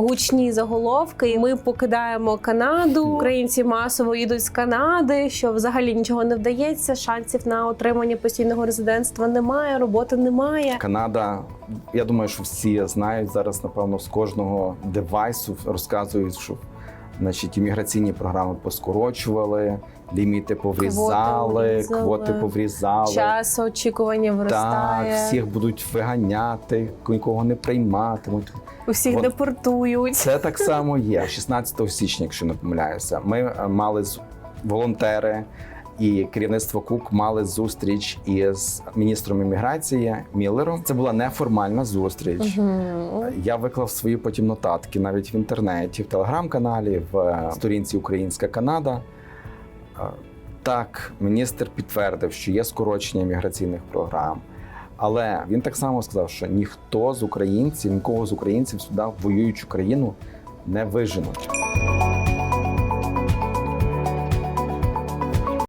гучні заголовки. Ми покидаємо Канаду. Українці масово їдуть з Канади, що взагалі нічого не вдається. Шансів на отримання постійного резидентства немає, роботи немає. Канада, я думаю, що всі знають зараз, напевно, з кожного девайсу розказують, що значить, імміграційні програми поскорочували, ліміти поврізали, квоти, квоти поврізали. Час очікування Так, виростає. всіх будуть виганяти, нікого не прийматимуть. Усіх От. депортують. Це так само є. 16 січня, якщо не помиляюся, ми е, мали волонтери і керівництво КУК мали зустріч із міністром імміграції Міллером. Це була неформальна зустріч. Мгм. Я виклав свої потім нотатки навіть в інтернеті, в телеграм-каналі, в сторінці Українська Канада. Так, міністр підтвердив, що є скорочення міграційних програм. Але він так само сказав, що ніхто з українців, нікого з українців сюди в воюючу країну не виженуть.